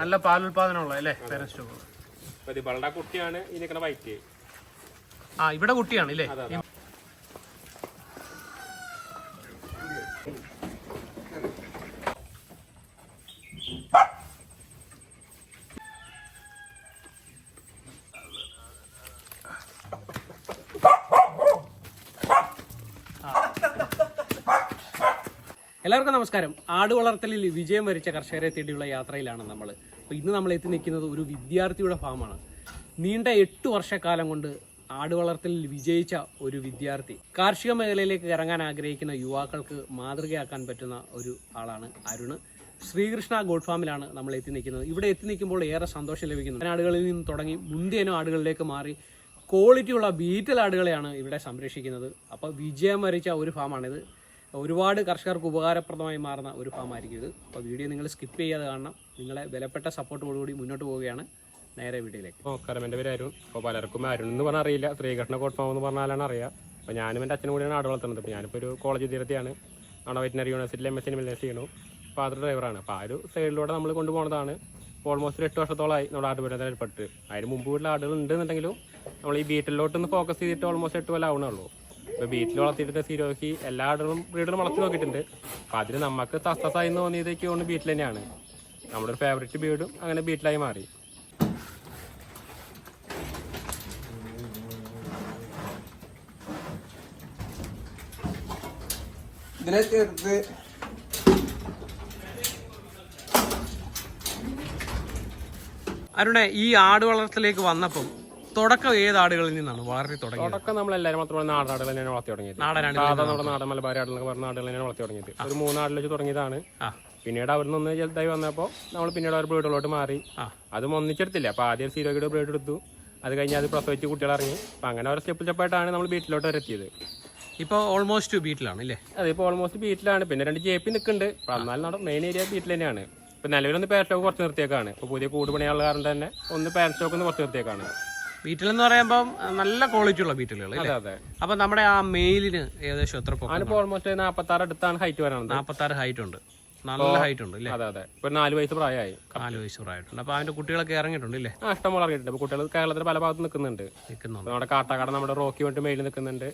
നല്ല പാലുൽപാദനമുള്ള അല്ലേ? Parents stock കുട്ടിയാണ് ഈ നിൽക്കുന്ന വൈറ്റ്. ആ ഇവിടെ കുട്ടിയാണ് ഇല്ലേ. എല്ലാവർക്കും നമസ്കാരം. ആട് വളർത്തലിൽ വിജയം വരിച്ച കർഷകരെ തേടിയുള്ള യാത്രയിലാണ് നമ്മൾ അപ്പോൾ ഇന്ന് നമ്മൾ എത്തി നിൽക്കുന്നത് ഒരു വിദ്യാർത്ഥിയുടെ ഫാമാണ്. നീണ്ട എട്ട് വർഷക്കാലം കൊണ്ട് ആട് വളർത്തലിൽ വിജയിച്ച ഒരു വിദ്യാർത്ഥി. കാർഷിക മേഖലയിലേക്ക് ഇറങ്ങാൻ ആഗ്രഹിക്കുന്ന യുവാക്കൾക്ക് മാതൃകയാക്കാൻ പറ്റുന്ന ഒരു ആളാണ് അരുണ്. ശ്രീകൃഷ്ണ ഗോഡ് ഫാമിലാണ് നമ്മൾ എത്തി നിൽക്കുന്നത്. ഇവിടെ എത്തി നിൽക്കുമ്പോൾ ഏറെ സന്തോഷം ലഭിക്കുന്നു. ആടുകളിൽ നിന്ന് തുടങ്ങി മുന്തിയനും ആടുകളിലേക്ക് മാറി ക്വാളിറ്റിയുള്ള ബീറ്റൽ ആടുകളെയാണ് ഇവിടെ സംരക്ഷിക്കുന്നത്. അപ്പോൾ വിജയം വരിച്ച ഒരു ഫാമാണിത്. ഒരുപാട് കർഷകർക്ക് ഉപകാരപ്രദമായി മാറുന്ന ഒരു ഫാമായിരിക്കും ഇത്. അപ്പോൾ വീഡിയോ നിങ്ങൾ സ്കിപ്പ് ചെയ്യാതെ കാണണം. നിങ്ങളെ വിലപ്പെട്ട സപ്പോർട്ടോടുകൂടി മുന്നോട്ട് പോവുകയാണ് നേരെ വീഡിയോയിലേക്ക്. നമസ്കാരം എന്റെ പേര് അരുൺ. അപ്പോൾ പലർക്കും അരുൺ എന്ന് പറഞ്ഞാൽ അറിയില്ല. ശ്രീകൃഷ്ണ കോട്ടഫാം എന്ന് പറഞ്ഞാലാണ് അറിയാം അപ്പോൾ ഞാനും എന്റെ അച്ഛനും കൂടിയാണ് ആട് വളർത്തുന്നത് അപ്പോൾ ഞാനിപ്പോൾ ഒരു കോളേജ് വിദ്യാർത്ഥിയാണ് നമ്മുടെ വെറ്റിനറി യൂണിവേഴ്സിറ്റിയിൽ എം എസ് സി മില്ലേഴ്സ് ചെയ്യണു ഫാദർ ഡ്രൈവറാണ് അപ്പോൾ ആ ഒരു സൈഡിലൂടെ നമ്മൾ കൊണ്ടുപോകുന്നതാണ്. ഓൾമോസ്റ്റ് എട്ട് വർഷത്തോളമായി നമ്മുടെ ആടുപീഠത്തിൽ ഏർപ്പെട്ട് അതിന് മുമ്പ് വീട്ടിൽ ആടുകൾ ഉണ്ടെന്നുണ്ടെങ്കിലും നമ്മൾ ഈ വീട്ടിലോട്ടൊന്ന് ഫോക്കസ് ചെയ്തിട്ട് ഓൾമോസ്റ്റ് എട്ട് കൊല്ലം ആവണുള്ളൂ ഇപ്പോൾ ബീറ്റിൽ വളർത്തിയിട്ട് സിരോഹി എല്ലാ ആടുകളും ബ്രീഡും വളർത്തി നോക്കിയിട്ടുണ്ട്. അപ്പൊ അതിന് നമുക്ക് തസ്തസായി തോന്നിയതൊക്കെ ഒന്ന് ബീറ്റിൽ തന്നെയാണ്. നമ്മുടെ ഒരു ഫേവറേറ്റ് ബീഡും അങ്ങനെ ബീറ്റിലായി മാറി. ഇതിനെ ചേർത്ത് അരുണെ ഈ ആട് വളർത്തലേക്ക് വന്നപ്പം തുടക്കം ഏത് ആടുകളിൽ നിന്നാണ്? വളർത്തി തുടങ്ങിയത്. തുടക്കം നമ്മൾ എല്ലാവരും മാത്രമല്ല നാടാടുകൾ തന്നെയാണ് വളർത്തി തുടങ്ങിയത്. നാടനാണ് നമ്മുടെ നാടൻ മലബാരി ആടുകൾ പറഞ്ഞ ആടുകൾ തന്നെയാണ് വളർത്തി തുടങ്ങിയത്. ഒരു മൂന്നാടിൽ വെച്ച് തുടങ്ങിയതാണ്. പിന്നീട് അവിടെ നിന്ന് ചെറുതായി വന്നപ്പോൾ നമ്മൾ പിന്നീട് അവർ ബ്രീഡുകളോട്ട് മാറി. അതും ഒന്നിച്ചെടുത്തില്ല. അപ്പോൾ ആദ്യം സീരോഗിയുടെ ബ്രീഡ് എടുത്തു അത് കഴിഞ്ഞ് അത് പ്രസവിച്ച് കുട്ടികൾ ഇറങ്ങി അപ്പം അങ്ങനെ ഓരോ സ്റ്റെപ്പ് സ്റ്റെപ്പായിട്ടാണ് നമ്മൾ വീട്ടിലോട്ട് വരെത്തിയത് ഇപ്പോൾ ഓൾമോസ്റ്റ് വീട്ടിലാണ് അല്ലേ അതിപ്പോൾ ഓൾമോസ്റ്റ് വീട്ടിലാണ്. പിന്നെ രണ്ട് ജെ പി നിൽക്കുന്നുണ്ട്. അപ്പം എന്നാലും നമ്മുടെ മെയിൻ ഏരിയ വീട്ടിൽ തന്നെയാണ്. ഇപ്പം നിലവിലൊന്ന് പാരസ്റ്റോക്ക് കുറച്ച് നിർത്തിയേക്കാണ്. ഇപ്പോൾ പുതിയ കൂട് പണിയുള്ള കാരണം തന്നെ ഒന്ന് പാരസ്റ്റോക്ക് ഒന്ന് കുറച്ച് നിർത്തിയേക്കാണ്. ബീറ്റിൽ എന്ന് പറയുമ്പോൾ നല്ല ക്വാളിറ്റി ഉള്ള ബീറ്റിലുകൾ അപ്പം നമ്മുടെ ആ മെയിലിന് ഏകദേശം എത്ര ഓൾമോസ്റ്റ് നാപ്പത്തി ഓൾമോസ്റ്റ് നാൽപ്പത്താറ് അടുത്താണ് ഹൈറ്റ് വരാനുണ്ട് നാൽപ്പത്താറ് ഹൈറ്റ് ഉണ്ട്. നല്ല ഹൈറ്റ് ഉണ്ട് അതെ അതെ. ഇപ്പൊ ഒരു നാല് വയസ്സ് പ്രായമായി. നാല് വയസ്സ് പ്രായമായിട്ടുണ്ട്. അപ്പൊ അതിന്റെ കുട്ടികളൊക്കെ ഇറങ്ങിയിട്ടുണ്ട് അല്ലേ? ആ ഇഷ്ടം പോലെ ഇറങ്ങിയിട്ടുണ്ട്. അപ്പൊ കുട്ടികൾ കേരളത്തിൽ പല ഭാഗത്ത് നിൽക്കുന്നുണ്ട്. നിൽക്കുന്നുണ്ട്. നമ്മുടെ കാട്ടാക്കട നമ്മുടെ റോക്കി വേണ്ടി മെയിൽ നിൽക്കുന്നുണ്ട്.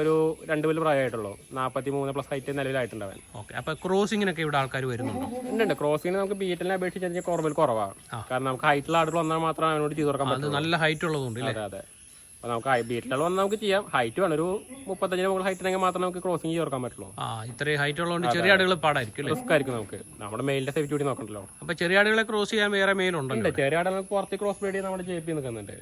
ഒരു രണ്ട് വലിയ പ്രായമായിട്ടുള്ളൂ. നാൽപ്പത്തി മൂന്ന് പ്ലസ് ഹൈറ്റ് നിലവിലായിട്ടുണ്ട് അവൻ ഓക്കെ. അപ്പൊ ക്രോസിങ്ങിനൊക്കെ ഇവിടെ ആൾക്കാർ വരുന്നുണ്ട്? ഉണ്ട് ക്രോസിങ്ങിന് നമുക്ക് ബീറ്റിനെ അപേക്ഷിച്ച് കുറവിൽ കുറവാണ് കാരണം നമുക്ക് ഹൈറ്റുള്ള ആടുകൾ വന്നാൽ മാത്രമേ അവനോട് ചെയ്തു കൊടുക്കാൻ അത് പറ്റുള്ളൂ. നല്ല ഹൈറ്റ് ഉള്ളതുകൊണ്ട് അതെ അതെ. അപ്പൊ നമുക്ക് ബീറ്റിലുള്ള വന്നാൽ നമുക്ക് ചെയ്യാം. ഹൈറ്റ് വേണം. ഒരു മുപ്പത്തഞ്ചിന് മുകളിൽ ഹൈറ്റ് ഉണ്ടെങ്കിൽ മാത്രമേ നമുക്ക് ക്രോസിംഗ് ചേർക്കാൻ പറ്റുള്ളൂ. ആ ഇത്രയും ഹൈറ്റ് ഉള്ളതുകൊണ്ട് ചെറിയ ആടുകൾ പാടായിരിക്കും റിസ്ക് ആയിരിക്കും നമുക്ക്. നമ്മുടെ മെയിലിന്റെ സേഫ്റ്റി കൂടി നോക്കണ്ടല്ലോ. അപ്പോൾ ചെറിയ ആടുകളെ ക്രോസ് ചെയ്യാൻ വേറെ മെയിലുണ്ടല്ലോ ഉണ്ടല്ലോ ചെറിയ ആടുകൾ പുറത്ത് ക്രോസ് ബ്രീഡ് നമ്മുടെ ജെ പി നിൽക്കുന്നുണ്ട്.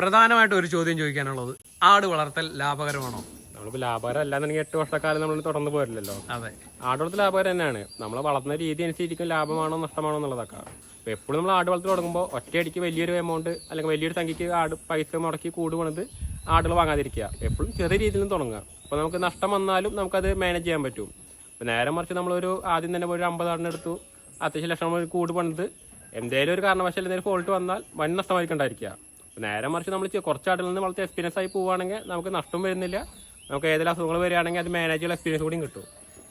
പ്രധാനമായിട്ട് ഒരു ചോദ്യം ചോദിക്കാനുള്ളത്. ആട് വളർത്തൽ ലാഭകരമാണോ? നമ്മളിപ്പോൾ ലാഭകരം അല്ലാന്നുണ്ടെങ്കിൽ എട്ട് വർഷക്കാലം നമ്മൾ തുടർന്ന് പോരില്ലല്ലോ. അതെ. ആടുവളത്തിൽ ലാഭകരം തന്നെയാണ്. നമ്മൾ വളർത്തുന്ന രീതി അനുസരിച്ചിരിക്കും ലാഭമാണോ നഷ്ടമാണോ എന്നുള്ളതൊക്കെ. അപ്പോൾ എപ്പോഴും നമ്മൾ ആടുവളത്തിൽ തുടങ്ങുമ്പോൾ ഒറ്റയടിക്ക് വലിയൊരു എമൗണ്ട് അല്ലെങ്കിൽ വലിയൊരു സംഖ്യക്ക് ആട് പൈസ മുടക്കി കൂട് പണിത് ആടുകൾ വാങ്ങാതിരിക്കുക. എപ്പോഴും ചെറിയ രീതിയിൽ നിന്ന് തുടങ്ങുക. അപ്പോൾ നമുക്ക് നഷ്ടം വന്നാലും നമുക്കത് മാനേജ് ചെയ്യാൻ പറ്റും. ഇപ്പോൾ നേരെ മറിച്ച് നമ്മളൊരു ആദ്യം തന്നെ ഒരു അമ്പത് ആടിന് എടുത്തു. അത്യാവശ്യം ലക്ഷം കൂട് പണിത്. എന്തെങ്കിലും ഒരു കാരണവശാൽ എന്തെങ്കിലും ഫോൾട്ട് വന്നാൽ വൻ നഷ്ടമായിരിക്കും ഉണ്ടായിരിക്കുക. അപ്പോൾ നേരെ മറിച്ച് നമ്മൾ കുറച്ച് ആടുകളിൽ നിന്ന് വളർത്തി എക്സ്പീരിയൻസ് ആയി പോവുകയാണെങ്കിൽ നമുക്ക് നഷ്ടം വരുന്നില്ല. നമുക്ക് ഏതെല്ലാം അസുഖങ്ങൾ വരികയാണെങ്കിൽ അത് മാനേജ് ചെയ്യാൻ എക്സ്പീരിയൻസ് കൂടി കിട്ടും.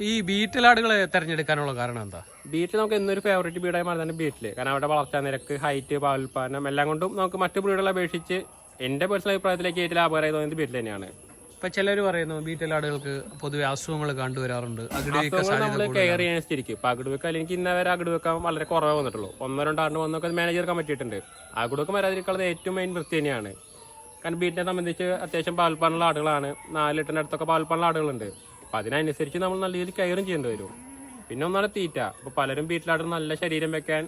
ഈ ബീറ്റിൽ ആടുകളെ തിരഞ്ഞെടുക്കാനുള്ള കാരണം എന്താ? ബീറ്റിൽ നമുക്ക് എന്നൊരു ഫേവറേറ്റ് ബീഡായി മാറുന്നതാണ് ബീറ്റിൽ കാരണം അവിടെ വളർച്ചാ നിരക്ക് ഹൈറ്റ് പാലുൽപാദനം എല്ലാം കൊണ്ടും നമുക്ക് മറ്റു ബ്രീഡുകളെ അപേക്ഷിച്ച് എന്റെ പേഴ്സണൽ അഭിപ്രായത്തിലേക്ക് ഏറ്റവും ലാഭകരമായി തോന്നിയത് ബീറ്റിൽ തന്നെയാണ്. ഇപ്പൊ ചിലർ പറയുന്നു ബീറ്റിൽ ആടുകൾക്ക് പൊതുവെ അസുഖങ്ങൾ കണ്ടുവരാറുണ്ട് കെയർ നമ്മൾ സ്ഥിരിക്കും കെയർ ചെയ്യാനിരിക്കും ഇപ്പൊ അകിട് വെക്കാൻ എനിക്ക് ഇന്ന വരെ അകിട് വെക്കാൻ വളരെ കുറവേ വന്നിട്ടുള്ളൂ. ഒന്നോ രണ്ടോ ആണ്ട് വന്നൊക്കെ മാനേജ് എടുക്കാൻ പറ്റിയിട്ടുണ്ട്. അകിട് വെക്കാൻ വരാതിരിക്കുന്നത് ഏറ്റവും മെയിൻ വൃത്തി തന്നെയാണ്. കാരണം ബീറ്റിനെ സംബന്ധിച്ച് അത്യാവശ്യം പാൽപ്പാനുള്ള ആടുകളാണ്. നാല് ലിറ്ററിന്റെ അടുത്തൊക്കെ പാൽപ്പാനുള്ള ആടുകളുണ്ട്. അപ്പം അതിനനുസരിച്ച് നമ്മൾ നല്ല രീതിയിൽ കെയറും ചെയ്യേണ്ടി വരും. പിന്നെ ഒന്നാണ് തീറ്റ. അപ്പോൾ പലരും വീട്ടിലാടും നല്ല ശരീരം വെക്കാൻ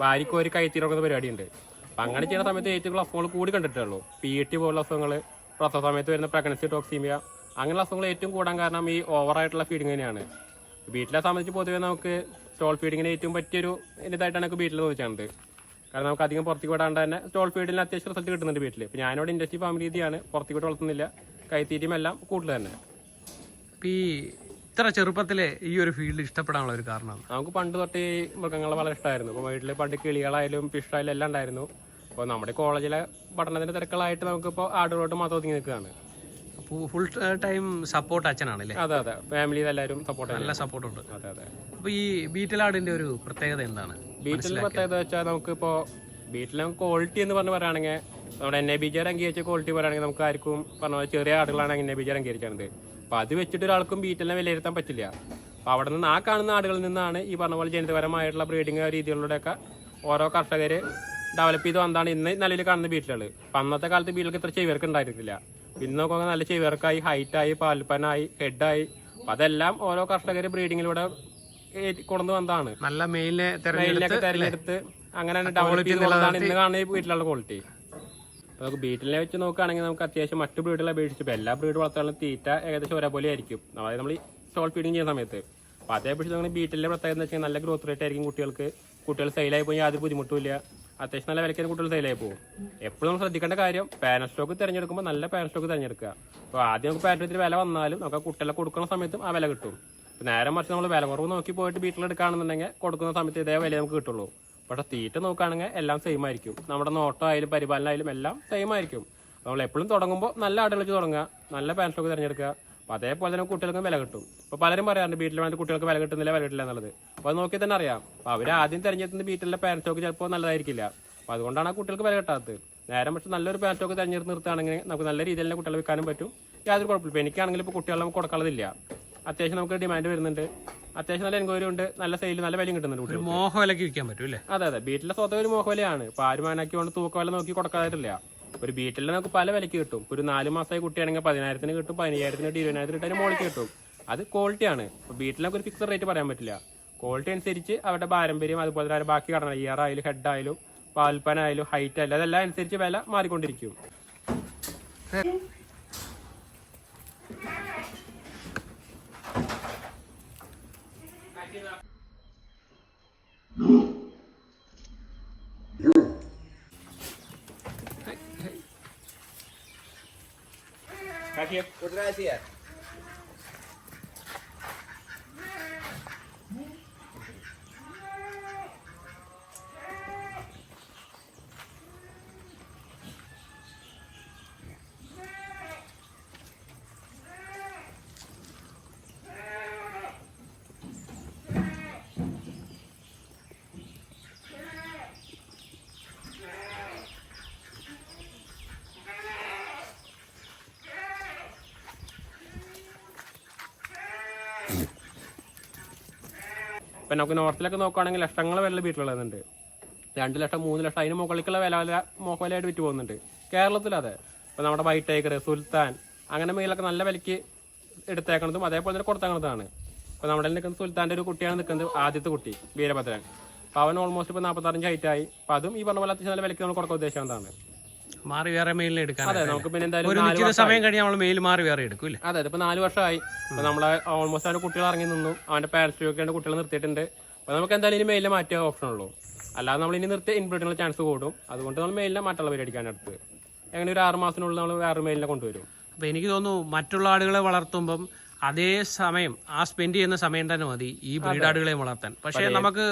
വാരിക്കോരി കയറ്റിറങ്ങുന്ന പരിപാടിയുണ്ട്. അപ്പം അങ്ങനെ ചെയ്യുന്ന സമയത്ത് ഏറ്റവും അസുഖങ്ങൾ കൂടി കണ്ടിട്ടുള്ളൂ. പി ടി പോലുള്ള അസുഖങ്ങൾ പ്രസവ സമയത്ത് വരുന്ന പ്രഗ്നൻസി ടോക്സീമിയ അങ്ങനെയുള്ള അസുഖങ്ങൾ ഏറ്റവും കൂടാൻ കാരണം ഈ ഓവറായിട്ടുള്ള ഫീഡിങ് തന്നെയാണ്. വീട്ടിലെ സംബന്ധിച്ച് പൊതുവേ നമുക്ക് സ്റ്റോൾ ഫീഡിങ്ങിന് ഏറ്റവും പറ്റിയൊരു ഇതായിട്ടാണ് എനിക്ക് വീട്ടിൽ തോന്നിച്ചത്. കാരണം നമുക്ക് അധികം പുറത്തേക്ക് വിടാണ്ട് തന്നെ സ്റ്റോൾ ഫീഡിന് അത്യാവശ്യം റിസൾട്ട് കിട്ടുന്നുണ്ട് വീട്ടിൽ ഇപ്പം ഞാനിവിടെ ഇൻഡസ്ട്രി ഫാം രീതിയാണ്. പുറത്തേക്ക് വിട്ട് വളർത്തുന്നില്ല. കൈത്തീറ്റയും എല്ലാം കൂടുതൽ തന്നെ. ഈ ഇത്ര ചെറുപ്പത്തിലെ ഈ ഒരു ഫീൽഡ് ഇഷ്ടപ്പെടാനുള്ള ഒരു കാരണം നമുക്ക് പണ്ട് തൊട്ട് ഈ മൃഗങ്ങളെ വളരെ ഇഷ്ടമായിരുന്നു. ഇപ്പോൾ വീട്ടിൽ പണ്ട് കിളികളായാലും ഫിഷായാലും എല്ലാം ഉണ്ടായിരുന്നു. അപ്പോൾ നമ്മുടെ കോളേജിലെ പഠനത്തിന്റെ തിരക്കുകളായിട്ട് നമുക്കിപ്പോൾ ആടുകളോട്ട് മാത്രം ഒതുങ്ങി നിൽക്കുകയാണ്. അപ്പോൾ ഫുൾ ടൈം സപ്പോർട്ട് അച്ഛനാണല്ലേ? അതെ അതെ. ഫാമിലിയിൽ എല്ലാവരും സപ്പോർട്ട് നല്ല സപ്പോർട്ടുണ്ട് അതെ അതെ. അപ്പോൾ ഈ ബീറ്റലാടിന്റെ ഒരു പ്രത്യേകത എന്താണ്? ബീറ്റിലിന്റെ പ്രത്യേകത വെച്ചാൽ നമുക്കിപ്പോ ബീറ്റിലെ ക്വാളിറ്റി എന്ന് പറഞ്ഞ് പറയുകയാണെങ്കിൽ നമ്മുടെ എൻ എ ബി ജെ അംഗീകരിച്ച ക്വാളിറ്റി പറയുകയാണെങ്കിൽ നമുക്ക് ആർക്കും പറഞ്ഞ ചെറിയ ആടുകളാണ് എൻ എ ബി ജെ അംഗീകരിക്കുന്നത് അപ്പൊ അത് വെച്ചിട്ട് ഒരാൾക്കും ബീറ്റിലെ വിലയിരുത്താൻ പറ്റില്ല. അപ്പോൾ അവിടെ നിന്ന് ആ കാണുന്ന ആടുകളിൽ നിന്നാണ് ഈ പറഞ്ഞ പോലെ ജനിതപരമായിട്ടുള്ള ബ്രീഡിങ് രീതികളിലൂടെയൊക്കെ ഓരോ കർഷകർ ഡെവലപ്പ് ചെയ്ത് വന്നതാണ് ഇന്ന് നിലയിൽ കാണുന്ന ബീറ്റിലുകൾ അപ്പൊ അന്നത്തെ കാലത്ത് ബീറ്റിലൊക്കെ ഇത്ര ചെവിയർക്ക് ഉണ്ടായിരുന്നില്ല. ഇന്ന് നോക്കുമ്പോൾ നല്ല ചെവിയർക്കായി ഹൈറ്റായി പാൽപ്പനായി ഹെഡായി അപ്പൊ അതെല്ലാം ഓരോ കർഷകർ ബ്രീഡിങ്ങിലൂടെ കൊണ്ടു വന്നതാണ്. നല്ല മെയിലിനെ മെയിലിനൊക്കെ തെരഞ്ഞെടുത്ത് അങ്ങനെ ഡെവലപ്പ് ചെയ്തുള്ളതാണ് ഇന്ന് കാണുന്ന വീട്ടിലുള്ള ക്വാളിറ്റി നമുക്ക് ബീറ്റിലിനെ വെച്ച് നോക്കുകയാണെങ്കിൽ നമുക്ക് അത്യാവശ്യം മറ്റു ബ്രീഡുകളെ അപേക്ഷിച്ച് ഇപ്പോൾ എല്ലാ ബ്രീഡ് വളർത്താനും തീറ്റ ഏകദേശം ഒരേപോലെ ആയിരിക്കും. അതായത് നമ്മൾ സോൾ സ്റ്റോൾ ഫീഡിങ് ചെയ്യുന്ന സമയത്ത്. അപ്പോൾ അതേ അപേക്ഷിച്ച് നമ്മൾ ബീറ്റിലെ പ്രത്യേകത എന്ന് വെച്ചാൽ നല്ല ഗ്രോത്ത് റേറ്റ് ആയിരിക്കും കുട്ടികൾക്ക്. കുട്ടികൾ സെയിലായി പോയി യാതൊരു ബുദ്ധിമുട്ടില്ല അത്യാവശ്യം നല്ല വിലക്കാൻ കുട്ടികൾ സെയിലായി പോകും. എപ്പോഴും നമ്മൾ ശ്രദ്ധിക്കേണ്ട കാര്യം പാനൽ സ്റ്റോക്ക് തിരഞ്ഞെടുക്കുമ്പോൾ നല്ല പാനൽ സ്റ്റോക്ക് തിരഞ്ഞെടുക്കുക. അപ്പോൾ ആദ്യം നമുക്ക് പാനൽ വില വന്നാലും നമുക്ക് കുട്ടികളെ കൊടുക്കുന്ന സമയത്തും ആ വില കിട്ടും. നേരെ മറിച്ച് നമ്മൾ വില കുറവ് നോക്കി പോയിട്ട് വീട്ടിൽ എടുക്കുകയാണെന്നുണ്ടെങ്കിൽ കൊടുക്കുന്ന സമയത്ത് ഇതേ വില നമുക്ക് കിട്ടുള്ളൂ. പക്ഷെ തീറ്റ നോക്കുകയാണെങ്കിൽ എല്ലാം സെയിം ആയിരിക്കും. നമ്മുടെ നോട്ടം ആയാലും പരിപാലനം ആയാലും എല്ലാം സെയിം ആയിരിക്കും. നമ്മൾ എപ്പോഴും തുടങ്ങുമ്പോൾ നല്ല ആടുകൾ വെച്ച് തുടങ്ങുക നല്ല പാൻസ്റ്റോക്ക് തിരഞ്ഞെടുക്കുക. അപ്പോൾ അതേപോലെ തന്നെ കുട്ടികൾക്കും വില കിട്ടും. ഇപ്പോൾ പലരും പറയാറുണ്ട് വീട്ടിൽ വേണ്ട കുട്ടികൾക്ക് വില കിട്ടുന്നില്ല വില കിട്ടില്ല എന്നുള്ളത്. അപ്പോൾ അത് നോക്കി തന്നെ അറിയാം. അപ്പോൾ അവർ ആദ്യം തിരഞ്ഞെടുക്കുന്ന വീട്ടിലെ പാൻസ്റ്റോക്ക് ചിലപ്പോൾ നല്ലതായിരിക്കില്ല. അപ്പോൾ അതുകൊണ്ടാണ് ആ കുട്ടികൾക്ക് വില കിട്ടാത്തത്. നേരം പക്ഷെ നല്ലൊരു പാൻസ്റ്റോക്ക് തിരഞ്ഞെടുത്ത് നിർത്തുകയാണെങ്കിൽ നമുക്ക് നല്ല രീതിയിൽ തന്നെ കുട്ടികളെ വിൽക്കാനും പറ്റും. യാതൊരു കുഴപ്പമില്ല. എനിക്കാണെങ്കിൽ ഇപ്പോൾ കുട്ടികളെ നമുക്ക് കൊടുക്കാനുള്ളതില്ല. അത്യാവശ്യം നമുക്ക് ഡിമാൻഡ് വരുന്നുണ്ട്. അത്യാവശ്യം നല്ല എൻക്വയറി ഉണ്ട്. നല്ല സെയിൽ നല്ല വിലയും കിട്ടുന്നുണ്ട് മോഹവലക്ക് വിൽക്കാൻ പറ്റും അല്ലേ? അതെ അതെ. ബീറ്റിലെ സ്വന്തം ഒരു മോഹവിലയാണ്. ഇപ്പൊ ആരും മാനാക്കി കൊണ്ട് തൂക്കവില നോക്കി കൊടുക്കാറില്ല. ഒരു ബീറ്റിൽ നമുക്ക് പല വിലക്ക് കിട്ടും. ഒരു നാല് മാസമായി കുട്ടിയാണെങ്കിൽ പതിനായിരത്തിന് കിട്ടും പതിനയ്യായിരത്തിന് കിട്ടും ഇരുപതിനായിരത്തിന് കിട്ടും അതിന് മോളിക്ക് കിട്ടും. അത് ക്വാളിറ്റിയാണ് ഇപ്പൊ ബീറ്റിൽ നമുക്ക് ഒരു ഫിക്സഡ് റേറ്റ് പറയാൻ പറ്റില്ല. ക്വാളിറ്റി അനുസരിച്ച് അവരുടെ പാരമ്പര്യം അതുപോലെ തന്നെ ബാക്കി കടന ഇയർ ആയാലും ഹെഡ് ആയാലും പാൽപ്പനായാലും ഹൈറ്റ് ആയാലും അതെല്ലാം അനുസരിച്ച് വില മാറിക്കൊണ്ടിരിക്കും. કાકી એક કુતરા ഇപ്പൊ നമുക്ക് നോർത്തിലൊക്കെ നോക്കുകയാണെങ്കിൽ ലക്ഷങ്ങൾ വില വീട്ടിലുള്ളതുണ്ട് രണ്ട് ലക്ഷം മൂന്ന് ലക്ഷം അതിന് മുകളിലേക്കുള്ള വില വില മോഹവിലയായിട്ട് വിറ്റ് പോകുന്നുണ്ട്. കേരളത്തിൽ അതെ ഇപ്പം നമ്മുടെ വൈറ്റ് ടൈഗർ സുൽത്താൻ അങ്ങനെ മേലൊക്കെ നല്ല വിലയ്ക്ക് എടുത്തേക്കണതും അതേപോലെ തന്നെ കൊടുത്തേക്കണതാണ് ഇപ്പം നമ്മുടെ നിൽക്കുന്ന സുൽത്താന്റെ ഒരു കുട്ടിയാണ് നിൽക്കുന്നത് ആദ്യത്തെ കുട്ടി വീരഭദ്രൻ. അപ്പോൾ അവൻ ഓൾമോസ്റ്റ് ഇപ്പൊ നാൽപ്പത്തഞ്ച് ഹൈറ്റ് ആയി. അപ്പൊ അതും ഈ പറഞ്ഞ പോലെ അത്യാവശ്യം നല്ല വിലയ്ക്ക് നമ്മൾ കൊടുക്കാൻ ഉദ്ദേശിക്കുന്നതാണ്. മാറി വേറെ മെയിലിനെ എടുക്കാം അതെ നമുക്ക് പിന്നെ എന്തായാലും ഒരു നിശ്ചിത സമയം കഴിഞ്ഞ് നമ്മൾ മെയിൽ മാറി വേറെ എടുക്കും അതെ അതെ ഇപ്പൊ നാല് വർഷമായി. നമ്മളെ ഓൾമോസ്റ്റ് അവന്റെ കുട്ടികൾ ഇറങ്ങി നിന്നു. അവന്റെ പാരന്റ്സ് ഒക്കെ കുട്ടികൾ നിർത്തിയിട്ടുണ്ട്. അപ്പൊ നമുക്ക് എന്തായാലും ഇനി മെയിലിൽ മാറ്റിയ ഓപ്ഷൻ ഉള്ളൂ. അല്ലാതെ നമ്മൾ ഇനി നിർത്തി ഇൻബ്രീഡിനുള്ള ചാൻസ് കൂടും. അതുകൊണ്ട് നമ്മൾ മെയിലിനെ മറ്റുള്ള പേരടിക്കാൻ അടുത്ത് അങ്ങനെ ഒരു ആറ് മാസത്തിനുള്ളിൽ നമ്മൾ വേറെ മെയിലിനെ കൊണ്ടുവരും. അപ്പൊ എനിക്ക് തോന്നുന്നു മറ്റുള്ള ആടുകളെ വളർത്തുമ്പം അതേ സമയം ആ സ്പെൻഡ് ചെയ്യുന്ന സമയം തന്നെ മതി ഈ ബ്രീഡ് ആടുകളെ വളർത്താൻ. പക്ഷേ നമുക്ക്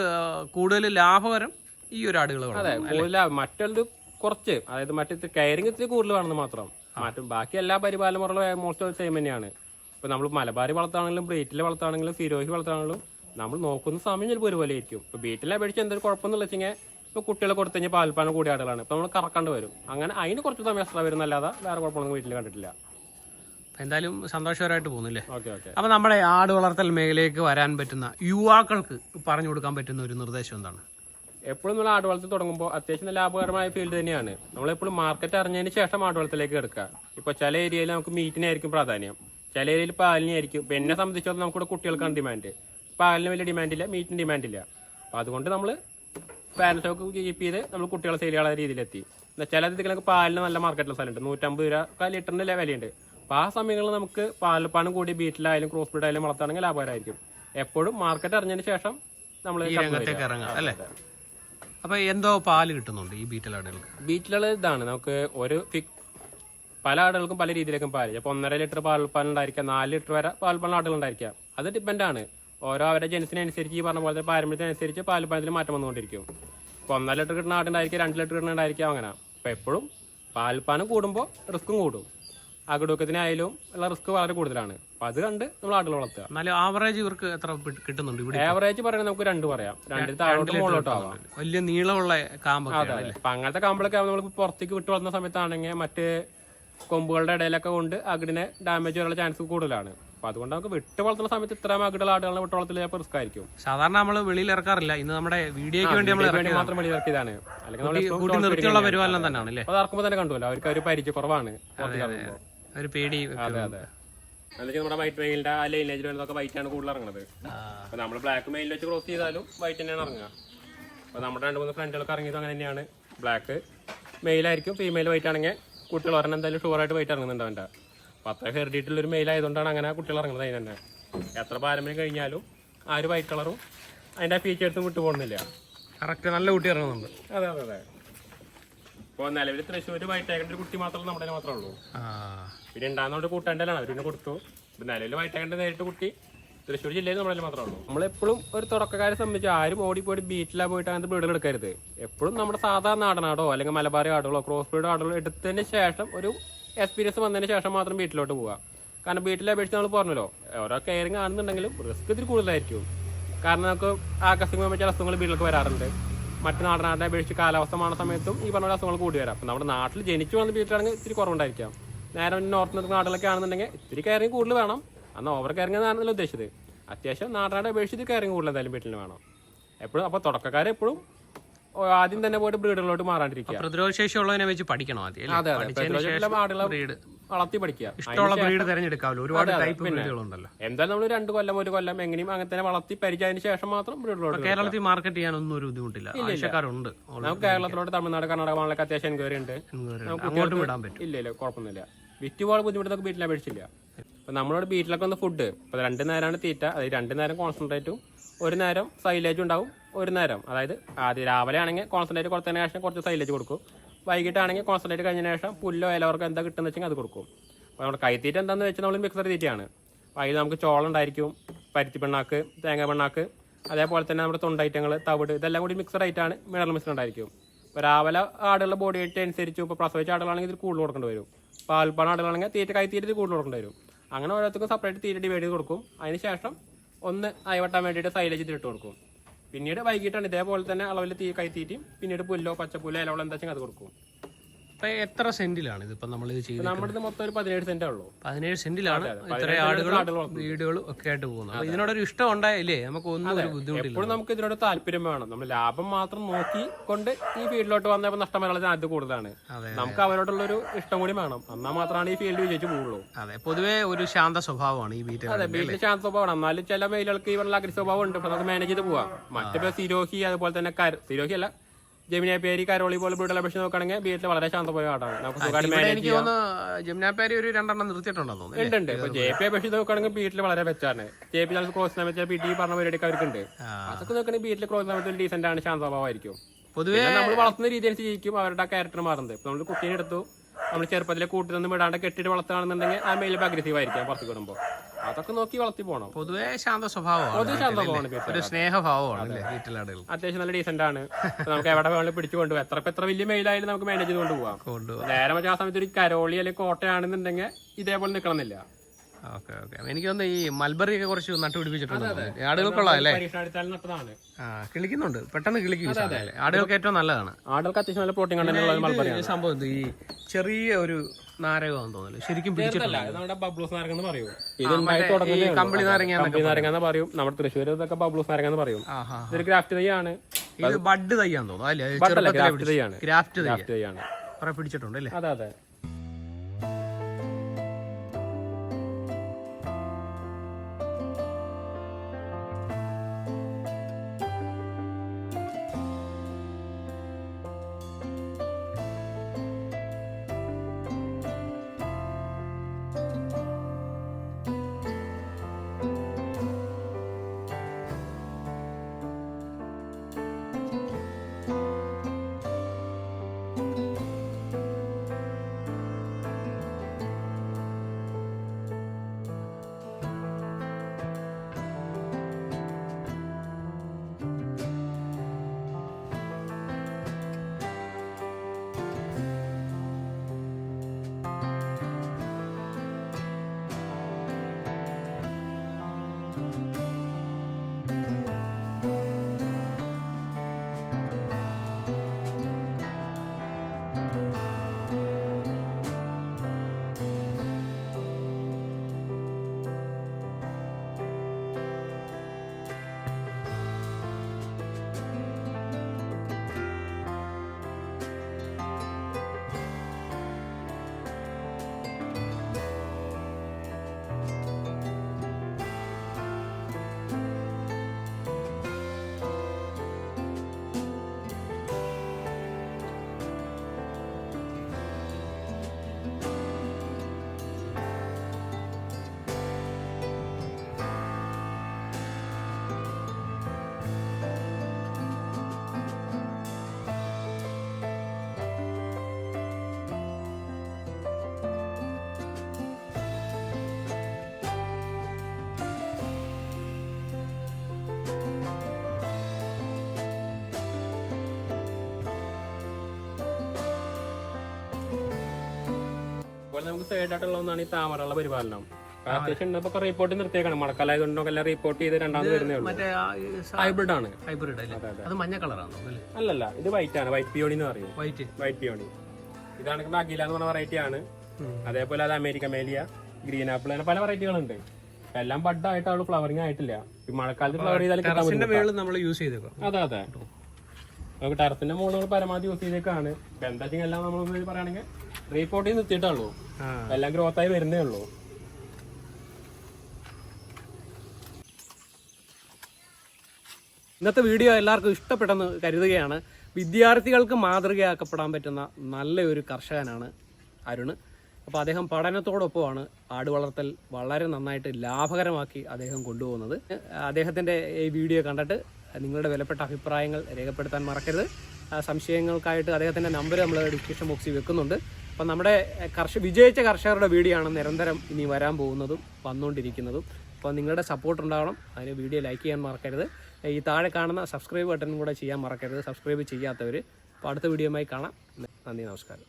കൂടുതൽ ലാഭകരം ഈ ഒരു ആടുകളെ അതെ മറ്റുള്ളത് കുറച്ച്. അതായത് മറ്റേ കയറിങ് ഇത്തിരി കൂടുതൽ വേണമെന്ന് മാത്രം. മറ്റും ബാക്കി എല്ലാ പരിപാലന മുറകളും മോസ്റ്റ് സെയിം തന്നെയാണ്. ഇപ്പൊ നമ്മൾ മലബാരി വളർത്താണെങ്കിലും ബ്രീറ്റിൽ വളർത്താണെങ്കിലും സിരോഹി വളർത്താണെങ്കിലും നമ്മൾ നോക്കുന്ന സമയം ചിലപ്പോൾ ഒരുപോലെ ആയിരിക്കും. ഇപ്പൊ വീട്ടിലെ അപേക്ഷിച്ച് എന്തൊരു കുഴപ്പമെന്ന് വെച്ചാൽ ഇപ്പൊ കുട്ടികളെ കൊടുത്തു കഴിഞ്ഞാൽ പാൽപ്പാനം കൂടിയ ആടുകളാണ് ഇപ്പൊ നമ്മൾ കറക്കാണ്ട് വരും. അങ്ങനെ അതിന് കുറച്ച് സമയം എക്സ്ട്രാ വരുന്നല്ലാതെ വേറെ കുഴപ്പമൊന്നും വീട്ടിൽ കണ്ടിട്ടില്ല. എന്തായാലും സന്തോഷകരമായിട്ട് പോകുന്നില്ലേ? Okay okay. അപ്പൊ നമ്മുടെ ആട് വളർത്തൽ മേഖലയിലേക്ക് വരാൻ പറ്റുന്ന യുവാക്കൾക്ക് പറഞ്ഞു കൊടുക്കാൻ പറ്റുന്ന ഒരു നിർദ്ദേശം എന്താണ്? എപ്പോഴും നമ്മൾ ആടുവളത്തിൽ തുടങ്ങുമ്പോൾ അത്യാവശ്യം ലാഭകരമായ ഫീൽഡ് തന്നെയാണ്. നമ്മളെപ്പോഴും മാർക്കറ്റ് അറിഞ്ഞതിന് ശേഷം ആടുവളത്തിലേക്ക് കിടക്കുക എടുക്കുക. ഇപ്പൊ ചില ഏരിയയിൽ നമുക്ക് മീറ്റിനായിരിക്കും പ്രാധാന്യം. ചില ഏരിയയിൽ പാലിനായിരിക്കും ഇപ്പം എന്നെ സംബന്ധിച്ചിടത്തോളം നമുക്കിവിടെ കുട്ടികൾക്കാണ് ഡിമാൻഡ് പാലിന് വലിയ ഡിമാൻഡില്ല മീറ്റിന് ഡിമാൻഡില്ല അപ്പോൾ അപ്പൊ അതുകൊണ്ട് നമ്മൾ പാരൻസൊക്കെ കീപ്പ് ചെയ്ത് നമ്മൾ കുട്ടികളെ സെയിൽ ചെയ്യാനുള്ള രീതിയിലെത്തി. എന്നാൽ ചില ഇതിലൊക്കെ പാലിന് നല്ല മാർക്കറ്റുള്ള സ്ഥലമുണ്ട്. നൂറ്റമ്പത് രൂപ ലിറ്ററിന്റെ വിലയുണ്ട്. അപ്പോൾ ആ സമയങ്ങളിൽ നമുക്ക് പാലപ്പാനം കൂടി ബീറ്റിലായാലും ക്രോസ് ബ്രീഡായാലും വളർത്തുകയാണെങ്കിൽ ലാഭകരമായിരിക്കും. എപ്പോഴും മാർക്കറ്റ് അറിഞ്ഞതിന് ശേഷം നമ്മൾ ഇറങ്ങാം അല്ലേ? അപ്പൊ എന്തോ പാൽ കിട്ടുന്നുണ്ട് ഈ ബീറ്റൽ ആടുകൾക്ക്? ബീറ്റിലുള്ള ഇതാണ്. നമുക്ക് ഒരു പല ആടുകൾക്കും പല രീതിയിലേക്കും പാൽ. ചിലപ്പോൾ ഒന്നര ലിറ്റർ പാൽപ്പാൽ ഉണ്ടായിരിക്കാം നാല് ലിറ്റർ വരെ പാൽപ്പാൽ ആടുകൾ ഉണ്ടായിരിക്കാം അത് ഡിപ്പെൻഡ് ആണ്. ഓരോ അവരുടെ ജനസിനനുസരിച്ച് ഈ പറഞ്ഞ പോലത്തെ പാരമ്പര്യത്തിനനുസരിച്ച് പാൽപ്പാലത്തിൽ മാറ്റം വന്നുകൊണ്ടിരിക്കും. ഇപ്പോൾ ഒന്നര ലിറ്റർ കിട്ടുന്ന ആടുണ്ടായിരിക്കും രണ്ട് ലിറ്റർ കിട്ടുന്ന ഉണ്ടായിരിക്കാം അങ്ങനെ. അപ്പോൾ എപ്പോഴും പാൽപ്പാനം കൂടുമ്പോൾ റിസ്ക്കും കൂടും. അകിടുവക്കത്തിനായാലും ഉള്ള റിസ്ക് വളരെ കൂടുതലാണ്. അപ്പൊ അത് കണ്ട് നമ്മൾ ആടുകൾ വളർത്തുക. എന്നാലും ആവറേജ് ഇവർക്ക് എത്ര കിട്ടുന്നുണ്ട് ഇവിടെ ആവറേജ് പറയുന്നത് നമുക്ക് രണ്ട് പറയാം. രണ്ട് താഴോട്ട് മുകളിലോട്ടോ ആവാം. വലിയ നീളമുള്ള അതെ അതെ. അപ്പൊ അങ്ങനത്തെ കാമ്പിളൊക്കെ നമ്മൾ പുറത്തേക്ക് വിട്ടു വളർന്ന സമയത്താണെങ്കിൽ മറ്റ് കൊമ്പുകളുടെ ഇടയിലൊക്കെ കൊണ്ട് അകിടിനെ ഡാമേജ് വരാനുള്ള ചാൻസ് കൂടുതലാണ്. അപ്പൊ അതുകൊണ്ട് നമുക്ക് വിട്ട് വളർത്തുന്ന സമയത്ത് ഇത്രയും അകിടുള്ള ആടുകളെ വിട്ടു വളർത്തില്ല ചിലപ്പോൾ റിസ്ക് ആയിരിക്കും. സാധാരണ നമ്മൾ വെളിയിൽ ഇറക്കാറില്ല. ഇന്ന് നമ്മുടെ വീഡിയോയ്ക്ക് വേണ്ടി നമ്മൾ മാത്രം വെളിയിൽ ഇറക്കിയതാണ്. അല്ലെങ്കിൽ നമ്മൾ കൂട്ടി നിർത്തിയുള്ള. പരിപാലനം തന്നെയാണ് അല്ലേ അത് ഇറക്കുമ്പോൾ തന്നെ കണ്ടുമല്ലോ അവർക്ക് ഒരു കുറവാണ് ഇറങ്ങുമ്പോൾ. ഒരു പേടി അതെ അതെ. അല്ലെങ്കിൽ നമ്മുടെ വൈറ്റ് മെയിലിന്റെ ആ ലൈനേജ് വരുന്നതൊക്കെ വൈറ്റ് ആണ് കൂടുതൽ ഇറങ്ങുന്നത് അപ്പൊ നമ്മൾ ബ്ലാക്ക് മെയിൽ വെച്ച് ക്രോസ് ചെയ്താലും വൈറ്റ് തന്നെയാണ് ഇറങ്ങുക. അപ്പൊ നമ്മുടെ രണ്ട് മൂന്ന് ഫ്രണ്ടുകൾക്ക് ഇറങ്ങിയത് അങ്ങനെ തന്നെയാണ്. ബ്ലാക്ക് മെയിലായിരിക്കും ഫീമെയിൽ വൈറ്റ് ആണെങ്കിൽ കുട്ടികൾ ഒരെണ്ണം എന്തായാലും ഷുവറായിട്ട് വൈറ്റ് ഇറങ്ങുന്നുണ്ട് അവന്റെ. അപ്പൊ അത്ര ഹെറിഡിറ്റുള്ള ഒരു മെയിൽ ആയതുകൊണ്ടാണ് അങ്ങനെ കുട്ടികൾ ഇറങ്ങുന്നത് അതിന് തന്നെ. എത്ര പാരമ്പര്യം കഴിഞ്ഞാലും ആ ഒരു വൈറ്റ് കളറും അതിന്റെ ഫീച്ചേഴ്സും വിട്ടു പോകുന്നില്ല കറക്റ്റ് നല്ല കുട്ടി ഇറങ്ങുന്നുണ്ട്. അതെ അതെ അതെ. ഇപ്പോൾ നിലവിൽ തൃശ്ശൂർ ഒരു കുട്ടി മാത്രമേ നമ്മുടെ മാത്രമേ ഉള്ളൂ. പിന്നെ ഉണ്ടാകുന്നതുകൊണ്ട് കൂട്ടാണ്ടല്ലാണ് അവർ പിന്നെ കൊടുത്തു. ഇപ്പം നിലവിൽ വൈറ്റാകേണ്ട നേരിട്ട് കുട്ടി തൃശ്ശൂർ ജില്ലയിൽ നമ്മളതിൽ മാത്രമേ ഉള്ളൂ. നമ്മളെപ്പോഴും ഒരു തുടക്കക്കാരെ സംബന്ധിച്ച് ആരും ഓടി പോയി ബീറ്റിലാ പോയിട്ട് അങ്ങനത്തെ ബ്രീഡുകൾ എടുക്കരുത്. എപ്പോഴും നമ്മുടെ സാധാരണ നാടനാടോ അല്ലെങ്കിൽ മലബാറി ആടുകളോ ക്രോസ് ബ്രീഡ് ആടുകളോ എടുത്തതിന് ശേഷം ഒരു എക്സ്പീരിയൻസ് വന്നതിന് ശേഷം മാത്രം വീട്ടിലോട്ട് പോവുക. കാരണം വീട്ടിലെ അപേക്ഷിച്ച് നമ്മൾ പറഞ്ഞല്ലോ ഓരോ കെയറിങ് ആണെന്നുണ്ടെങ്കിലും റിസ്ക് ഇത്തിരി കൂടുതലായിരിക്കും. കാരണം നമുക്ക് ആകസ്മികമായ ചില അസുഖങ്ങൾ വീട്ടിലേക്ക് വരാറുണ്ട്. മറ്റു നാടനാടിനെ അപേക്ഷിച്ച് കാലാവസ്ഥ മാറുന്ന സമയത്തും ഈ പറഞ്ഞ അസുഖങ്ങൾ കൂടി വരാം അപ്പം നമ്മുടെ നാട്ടിൽ ജനിച്ചു വന്ന വീട്ടിലാണെങ്കിൽ ഇത്തിരി കുറവുണ്ടായിരിക്കാം. നേരെ നോർത്ത് നാടുകളൊക്കെ ആണെന്നുണ്ടെങ്കിൽ ഇത്തിരി കയറിങ് കൂടുതൽ വേണം. അന്ന് ഓവർ കയറിങ് എന്നാണല്ലോ ഉദ്ദേശിച്ചത്. അത്യാവശ്യം നാടനാടെ അപേക്ഷിച്ച് കയറിങ് കൂടുതൽ എന്തായാലും വീട്ടിൽ വേണം. എപ്പോഴും അപ്പോൾ തുടക്കക്കാർ എപ്പോഴും ആദ്യം തന്നെ പോയിട്ട് ബ്രീഡുകളിലോട്ട് മാറാണ്ടിരിക്കുക. പ്രതിരോധ ശേഷി ഉള്ളതിനെ വെച്ച് പഠിക്കണം ആദ്യം അതെ അതെ. പ്രതിരോധ പ്രതിരോധത്തിലെ ശേഷം ആടുകളെ. വളർത്തി പഠിക്കുക. ഇഷ്ടമുള്ള ബ്രീഡ് തിരഞ്ഞെടുക്കാമല്ലോ. ഒരുപാട് ടൈപ്പ്. ബ്രീഡുകളുണ്ടല്ലോ. എന്തായാലും നമ്മൾ രണ്ട് കൊല്ലം ഒരു കൊല്ലം എങ്ങനെയും അങ്ങനെ തന്നെ വളർത്തി പരിചയത്തിന് ശേഷം മാത്രം ബ്രീഡിലോട്ട് കേരളത്തിൽ മാർക്കറ്റ് ചെയ്യാൻ ഒന്നും ഒരു ബുദ്ധിമുട്ടില്ല. ആവശ്യക്കാരുണ്ട്. നമുക്ക് കേരളത്തിലോട്ട് തമിഴ്നാട് കർണാടക ഭാഗങ്ങളിലൊക്കെ അത്യാവശ്യം എൻക്വയറി ഉണ്ട്. അങ്ങോട്ട് വിടാൻ പറ്റും. ഇല്ല ഇല്ല. കുഴപ്പമൊന്നുമില്ല. വിറ്റ് പോകാൻ ബുദ്ധിമുട്ടൊക്കെ വീട്ടിലെ വീട്ടിൽ അപേക്ഷിച്ചില്ല. അപ്പൊ നമ്മളോട് വീട്ടിലൊക്കെ ഒന്ന് ഫുഡ് ഇപ്പൊ രണ്ട് നേരമാണ് തീറ്റ. അതായത് രണ്ട് നേരം കോൺസെൻട്രേറ്റും ഒരു നേരം സൈലേജും ഉണ്ടാവും ഒരു നേരം. അതായത് ആദ്യം രാവിലെ ആണെങ്കിൽ കോൺസെൻട്രേറ്റ് കൊടുത്തതിന് ശേഷം കുറച്ച് സൈലേജ് കൊടുക്കും. വൈകിട്ടാണെങ്കിൽ കോൺസെൻട്രേറ്റ് കഴിഞ്ഞ ശേഷം പുല്ലോ ഇലവർക്ക് എന്താ കിട്ടുന്ന വെച്ചെങ്കിൽ അത് കൊടുക്കും. അപ്പോൾ നമ്മുടെ കൈത്തീറ്റ എന്താണെന്ന് വെച്ചാൽ നമ്മൾ മിക്സർ തീറ്റയാണ്. അപ്പോൾ അതിൽ നമുക്ക് ചോളം ഉണ്ടായിരിക്കും പരുത്തി പിണ്ണാക്ക് തേങ്ങ പിണ്ണാക്ക് അതേപോലെ തന്നെ നമ്മുടെ തൊണ്ട ഐറ്റങ്ങൾ തവിട് ഇതെല്ലാം കൂടി മിക്സഡ് ആയിട്ടാണ് മിനറൽ മിക്സർ ഉണ്ടായിരിക്കും. ഇപ്പോൾ രാവിലെ ആടുകളുടെ ബോഡി വെയിറ്റ് അനുസരിച്ച് ഇപ്പോൾ പ്രസവിച്ച ആടുകളാണെങ്കിൽ ഇതിൽ കൂടുതൽ കൊടുക്കേണ്ടി വരും. പാൽപ്പാണ് ആടുകളാണെങ്കിൽ തീറ്റ കൈത്തീറ്റ കൂടുതൽ കൊടുക്കേണ്ടി വരും. അങ്ങനെ ഓരോരുത്തർക്കും സെപ്പറേറ്റ് തീറ്റ ഡിവൈഡ് ചെയ്ത് കൊടുക്കും. അതിന് ശേഷം ഒന്ന് അയവട്ടാൻ വേണ്ടിയിട്ട് സൈലേജ് ഇതിലിട്ട് കൊടുക്കും. പിന്നീട് വൈകിട്ടാണ് ഇതേപോലെ തന്നെ അളവിൽ തീ കൈത്തീറ്റയും പിന്നീട് പുല്ലോ പച്ചപ്പുല്ലോ ഇലവളം എന്താ വെച്ചാൽ അത് കൊടുക്കും. ഇപ്പൊ എത്ര സെന്റിലാണ് ഇതിപ്പോ നമ്മൾ ഇത് ചെയ്ത് നമ്മുടെ മൊത്തം ഒരു പതിനേഴ് സെന്റേ ഉള്ളൂ. പതിനേഴ് സെന്റിലാണ് ഇത്ര ആടുകളും വീടുകളും ഒക്കെ ആയിട്ട് പോകുന്നത്. അപ്പൊ ഇതിനോടൊരു ഇഷ്ടം ഉണ്ടായില്ലേ നമുക്ക് ഒന്നും ഒരു ബുദ്ധിമുട്ടില്ല. എപ്പോഴും നമുക്ക് ഇതിനോട് താല്പര്യം വേണം. നമ്മൾ ലാഭം മാത്രം നോക്കി കൊണ്ട് ഈ ഫീൽഡിലോട്ട് വന്നപ്പോൾ നഷ്ടം വരാനുള്ള സാധ്യത കൂടുതലാണ്. നമുക്ക് അവരോടുള്ള ഒരു ഇഷ്ടം കൂടി വേണം. എന്നാൽ മാത്രമാണ് ഈ ഫീൽഡ് വിജയിച്ച് പോകുള്ളൂ അതെ പൊതുവേ ഒരു ശാന്ത സ്വഭാവമാണ് ഈ വീട്ടിൽ അതെ വീട്ടിൽ ശാന്ത സ്വഭാവമാണ്. എന്നാലും ചില മെയിലുകൾക്ക് ഈ വെള്ളം അഗ്രി സ്വഭാവം ഉണ്ട്. അപ്പൊ നമുക്ക് മാനേജ് ചെയ്ത് പോവാം. മറ്റേ സിരോഹി അതുപോലെ തന്നെ സിരോഹി അല്ല ജമിനിയ പേരി കരോളി പോലെ വീട്ടിലെ അപേക്ഷിച്ച് നോക്കുകയാണെങ്കിൽ വീട്ടിൽ വളരെ ശാന്തമായ ആടാണ് നമുക്ക് സുഖമായിട്ട് എനിക്ക് തോന്നുന്നു ജമുനാപ്പാരി ഒരു രണ്ടെണ്ണം നിർത്തിയിട്ടുണ്ടെന്ന് തോന്നുന്നു ഉണ്ട് ഉണ്ട്. ഇപ്പൊ ജെ പി അപേക്ഷിച്ച് നോക്കുകയാണെങ്കിൽ വീട്ടിൽ വളരെ വെച്ചാണ് ജെ പി ചില ക്രോസ് സമയത്ത് പി ടി പറഞ്ഞ പരിപാടിയൊക്കെ അവർക്കുണ്ട്. ഉണ്ട് അതൊക്കെ നോക്കുകയാണെങ്കിൽ വീട്ടിൽ ക്രോസ് സമയത്ത് ഡീസെന്റ് ആണ് ശാന്ത സ്വഭാവമായിരിക്കും പൊതുവേ നമ്മൾ വളർത്തുന്ന രീതി ജീവിക്കും അവരുടെ ക്യാരക്ടർ മാറുന്നത്. ഇപ്പൊ നമ്മൾ കുട്ടീനെ എടുത്തു നമ്മൾ ചെറുപ്പത്തിലെ കൂട്ടിലൊന്നും നിന്ന് വിടാണ്ട് കെട്ടിട്ട് വളർത്തുകയാണെന്നുണ്ടെങ്കിൽ ആ മെയിലിൽ അഗ്രസീവ് ആയിരിക്കാം പുറത്തേക്ക് വിടുമ്പോൾ അതൊക്കെ നോക്കി വളർത്തി പോകണം പൊതുവേ ശാന്ത സ്വഭാവമാണ് പൊതുവെ ശാന്ത? സ്വഭാവമാണ് സ്നേഹഭാവമാണ് അത്യാവശ്യം നല്ല ഡീസന്റ് ആണ്. നമുക്ക് എവിടെ വേണമെങ്കിലും പിടിച്ചു കൊണ്ടുപോകാം. എത്ര എത്ര വലിയ മെയിലായാലും നമുക്ക് മാനേജ് ചെയ്ത് കൊണ്ടുപോകാം. കൊണ്ടുപോകാം. നേരെ മറ്റേ ആ സമയത്ത് ഒരു കരോളി അല്ലെങ്കിൽ കോട്ടയാണെന്നുണ്ടെങ്കിൽ ഇതേപോലെ നിൽക്കണമെന്നില്ല. Okay okay. എനിക്ക് തോന്നുന്നു ഈ മൽബറി ഒക്കെ കുറച്ച് നട്ടുപിടിപ്പിച്ചിട്ടുണ്ട് ആടുകൾക്കുള്ളതല്ലേ ആ കിളിക്കുന്നുണ്ട്. പെട്ടെന്ന് കിളിക്കും? ആടുകൾക്ക് ഏറ്റവും നല്ലതാണ്. ആടുകൾക്ക് അത്യാവശ്യം നല്ല പ്രോട്ടീൻ കണ്ടന്റ് മൾബറിയാണ് സംഭവം എന്ത്? ഈ ചെറിയ ഒരു നാരകമാണെന്ന് തോന്നുന്നു. ശരിക്കും പിടിച്ചിട്ടില്ല നമ്മുടെ ബബ്ലൂസ് നാരങ്ങ എന്ന് പറയും. ഇത്. കമ്പിളി നാരങ്ങ കമ്പിളി നാരങ്ങ എന്ന് പറയും. നമ്മുടെ തൃശ്ശൂർ ഇതൊക്കെ ബബ്ലൂസ് നാരങ്ങ എന്ന് പറയും. ഇതൊരു ഗ്രാഫ്റ്റ് തൈയാണ്. ഇത് ബഡ് തയ്യാന്ന് തോന്നുന്നു. അല്ലേ? ഗ്രാഫ്റ്റ് തൈയാണ്. ഗ്രാഫ്റ്റ് തൈയാണ്. പിടിച്ചിട്ടുണ്ട് അല്ലേ? അതെ അതെ. നമുക്ക് സൈഡ് ആയിട്ടുള്ള ഒന്നാണ് ഈ താമരയുള്ള പരിപാലനം. അത്യാവശ്യം ഇപ്പൊ റിപ്പോർട്ട് നിർത്തിയേക്കാണ്. മഴക്കാലമായതുകൊണ്ടൊക്കെ എല്ലാം റിപ്പോർട്ട് ചെയ്ത് രണ്ടാമത് വരുന്നേ ഹൈബ്രിഡ് ആണ്. ഹൈബ്രിഡ് അത് മഞ്ഞ കളറാണോ അല്ലല്ല ഇത് വൈറ്റ് ആണ്. വൈറ്റ് പിയോണി എന്ന് പറയും. വൈറ്റ് വൈറ്റ് പിയോണി ഇതാണ് അഖില എന്ന് പറഞ്ഞ വെറൈറ്റി ആണ്. അതേപോലെ അത് അമേരിക്ക മേലിയ ഗ്രീൻ ആപ്പിൾ അങ്ങനെ പല വെറൈറ്റികളുണ്ട് എല്ലാം ബഡ് ആയിട്ട് അവൾ ഫ്ലവറിങ് ആയിട്ടില്ല. ഈ മഴക്കാലത്ത് ഫ്ലവർ ചെയ്താൽ ബുദ്ധിമുട്ടാ. നമ്മൾ യൂസ് ചെയ്തേക്കാം അതെ അതെ. നമുക്ക് ടെറസിന്റെ മുകളിൽ പരമാവധി യൂസ് ചെയ്തേക്കാണ്. എന്താ എല്ലാം നമ്മൾ പറയുകയാണെങ്കിൽ റീപോർട്ട് ചെയ്ത് നിർത്തിയിട്ടുള്ളൂ എല്ലാം ഗ്രോത്ത് ആയി വരുന്നേ ഉള്ളൂ. ഇന്നത്തെ വീഡിയോ എല്ലാവർക്കും ഇഷ്ടപ്പെട്ടെന്ന് കരുതുകയാണ്. വിദ്യാർത്ഥികൾക്ക് മാതൃകയാക്കപ്പെടാൻ പറ്റുന്ന നല്ലൊരു കർഷകനാണ് അരുണ്. അപ്പോൾ അദ്ദേഹം പഠനത്തോടൊപ്പമാണ് ആട് വളർത്തൽ വളരെ നന്നായിട്ട് ലാഭകരമാക്കി അദ്ദേഹം കൊണ്ടുപോകുന്നത്. അദ്ദേഹത്തിന്റെ ഈ വീഡിയോ കണ്ടിട്ട് നിങ്ങളുടെ വിലപ്പെട്ട അഭിപ്രായങ്ങൾ രേഖപ്പെടുത്താൻ മറക്കരുത്. സംശയങ്ങൾക്കായിട്ട് അദ്ദേഹത്തിന്റെ നമ്പർ നമ്മൾ ഡിസ്ക്രിപ്ഷൻ ബോക്സിൽ വെക്കുന്നുണ്ട്. അപ്പം നമ്മുടെ കർഷക വിജയിച്ച കർഷകരുടെ വീഡിയോ ആണ് നിരന്തരം ഇനി വരാൻ പോകുന്നതും വന്നുകൊണ്ടിരിക്കുന്നതും അപ്പോൾ നിങ്ങളുടെ സപ്പോർട്ട് ഉണ്ടാവണം. അതിന് വീഡിയോ ലൈക്ക് ചെയ്യാൻ മറക്കരുത്. ഈ താഴെ കാണുന്ന സബ്സ്ക്രൈബ് ബട്ടൺ കൂടെ ചെയ്യാൻ മറക്കരുത്. സബ്സ്ക്രൈബ് ചെയ്യാത്തവർ അപ്പോൾ അടുത്ത വീഡിയോയുമായി കാണാം. നന്ദി നമസ്കാരം.